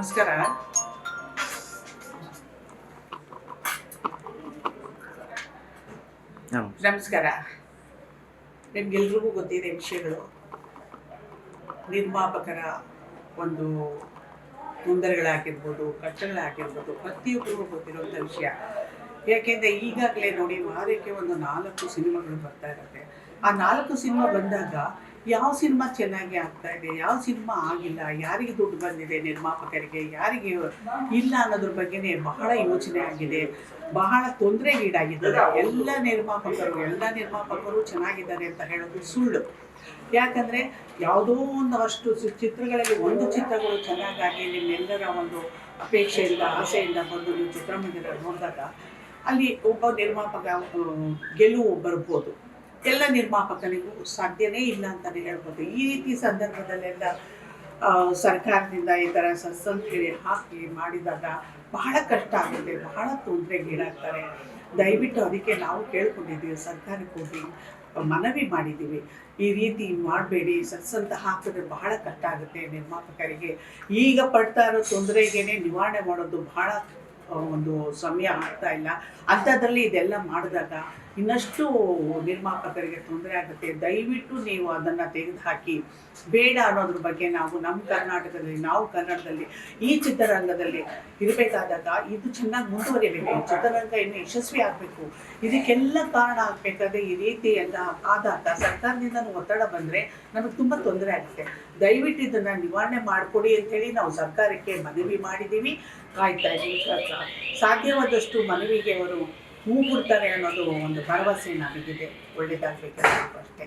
ನಮಸ್ಕಾರ. ನಮಸ್ಕಾರ. ನಿಮ್ಗೆಲ್ರಿಗೂ ಗೊತ್ತಿದೆ ವಿಷಯಗಳು. ನಿರ್ಮಾಪಕರ ಒಂದು ತೊಂದರೆಗಳಾಗಿರ್ಬೋದು ಕಷ್ಟಗಳಾಗಿರ್ಬೋದು ಪ್ರತಿಯೊಬ್ಬರಿಗೂ ಗೊತ್ತಿರುವಂಥ ವಿಷಯ. ಯಾಕೆಂದರೆ ಈಗಾಗಲೇ ನೋಡಿ ವಾರಕ್ಕೆ ಒಂದು ನಾಲ್ಕು ಸಿನಿಮಾಗಳು ಬರ್ತಾ ಇರುತ್ತೆ. ಆ ನಾಲ್ಕು ಸಿನಿಮಾ ಬಂದಾಗ ಯಾವ ಸಿನಿಮಾ ಚೆನ್ನಾಗಿ ಆಗ್ತಾ ಇದೆ, ಯಾವ ಸಿನಿಮಾ ಆಗಿಲ್ಲ, ಯಾರಿಗೆ ದುಡ್ಡು ಬಂದಿದೆ ನಿರ್ಮಾಪಕರಿಗೆ, ಯಾರಿಗೆ ಇಲ್ಲ ಅನ್ನೋದ್ರ ಬಗ್ಗೆನೇ ಬಹಳ ಯೋಚನೆ ಆಗಿದೆ. ಬಹಳ ತೊಂದರೆಗೀಡಾಗಿದ್ದಾರೆ ಎಲ್ಲ ನಿರ್ಮಾಪಕರು ಎಲ್ಲ ನಿರ್ಮಾಪಕರು ಚೆನ್ನಾಗಿದ್ದಾರೆ ಅಂತ ಹೇಳೋದು ಸುಳ್ಳು. ಯಾಕಂದರೆ ಯಾವುದೋ ಒಂದು ಅಷ್ಟು ಚಿತ್ರಗಳಲ್ಲಿ ಒಂದು ಚಿತ್ರಗಳು ಚೆನ್ನಾಗಾಗಿ ನಿಮ್ಮೆಲ್ಲರ ಒಂದು ಅಪೇಕ್ಷೆಯಿಂದ, ಆಸೆಯಿಂದ ಬಂದು ನೀವು ಚಿತ್ರಮಂದಿರ ನೋಡಿದಾಗ ಅಲ್ಲಿ ಒಬ್ಬ ನಿರ್ಮಾಪಕ ಗೆಲುವು ಬರ್ಬೋದು. ಎಲ್ಲ ನಿರ್ಮಾಪಕನಿಗೂ ಸಾಧ್ಯನೇ ಇಲ್ಲ ಅಂತಲೇ ಹೇಳ್ಬೋದು. ಈ ರೀತಿ ಸಂದರ್ಭದಲ್ಲೆಲ್ಲ ಸರ್ಕಾರದಿಂದ ಈ ಥರ ಸತ್ಸಂಗೇಳಿ ಹಾಕಿ ಮಾಡಿದಾಗ ಬಹಳ ಕಷ್ಟ ಆಗುತ್ತೆ, ಬಹಳ ತೊಂದರೆಗೀಡಾಗ್ತಾರೆ. ದಯವಿಟ್ಟು ಅದಕ್ಕೆ ನಾವು ಕೇಳ್ಕೊಂಡಿದ್ದೀವಿ, ಸರ್ಕಾರಕ್ಕೆ ಹೋಗಿ ಮನವಿ ಮಾಡಿದ್ದೀವಿ. ಈ ರೀತಿ ಮಾಡಬೇಡಿ ಸತ್ಸಂತ ಹಾಕಿದ್ರೆ ಬಹಳ ಕಷ್ಟ ಆಗುತ್ತೆ ನಿರ್ಮಾಪಕರಿಗೆ. ಈಗ ಪಡ್ತಾ ಇರೋ ತೊಂದರೆಗೇನೆ ನಿವಾರಣೆ ಮಾಡೋದು ಬಹಳ ಒಂದು ಸಮಯ ಆಗ್ತಾ ಇಲ್ಲ. ಅಂಥದ್ರಲ್ಲಿ ಇದೆಲ್ಲ ಮಾಡಿದಾಗ ಇನ್ನಷ್ಟು ನಿರ್ಮಾಪಕರಿಗೆ ತೊಂದರೆ ಆಗುತ್ತೆ. ದಯವಿಟ್ಟು ನೀವು ಅದನ್ನು ತೆಗೆದುಹಾಕಿ. ಬೇಡ ಅನ್ನೋದ್ರ ಬಗ್ಗೆ ನಾವು ನಮ್ಮ ಕರ್ನಾಟಕದಲ್ಲಿ, ನಾವು ಕನ್ನಡದಲ್ಲಿ, ಈ ಚಿತ್ರರಂಗದಲ್ಲಿ ಇರಬೇಕಾದಾಗ ಇದು ಚೆನ್ನಾಗಿ ಮುಂದುವರಿಬೇಕು ಈ ಚಿತ್ರರಂಗ ಇನ್ನು ಯಶಸ್ವಿ ಆಗಬೇಕು. ಇದಕ್ಕೆಲ್ಲ ಕಾರಣ ಆಗಬೇಕಾದ್ರೆ ಈ ರೀತಿ ಎಲ್ಲ ಆದಾಗ ಸರ್ಕಾರದಿಂದ ಒತ್ತಡ ಬಂದರೆ ನಮಗೆ ತುಂಬ ತೊಂದರೆ ಆಗುತ್ತೆ. ದಯವಿಟ್ಟು ಇದನ್ನು ನಿವಾರಣೆ ಮಾಡಿಕೊಡಿ ಅಂತೇಳಿ ನಾವು ಸರ್ಕಾರಕ್ಕೆ ಮನವಿ ಮಾಡಿದ್ದೀವಿ ಕಾಯ್ತಾ ಇದ್ದೀವಿ ಸಾಧ್ಯವಾದಷ್ಟು ಮನವಿಗೆ ಅವರು ಹೂ ಬಿಡ್ತಾರೆ ಅನ್ನೋದು ಒಂದು ಭರವಸೆ ನಮಗಿದೆ ಒಳ್ಳೆಯದಾಗಬೇಕು ಅಷ್ಟೇ.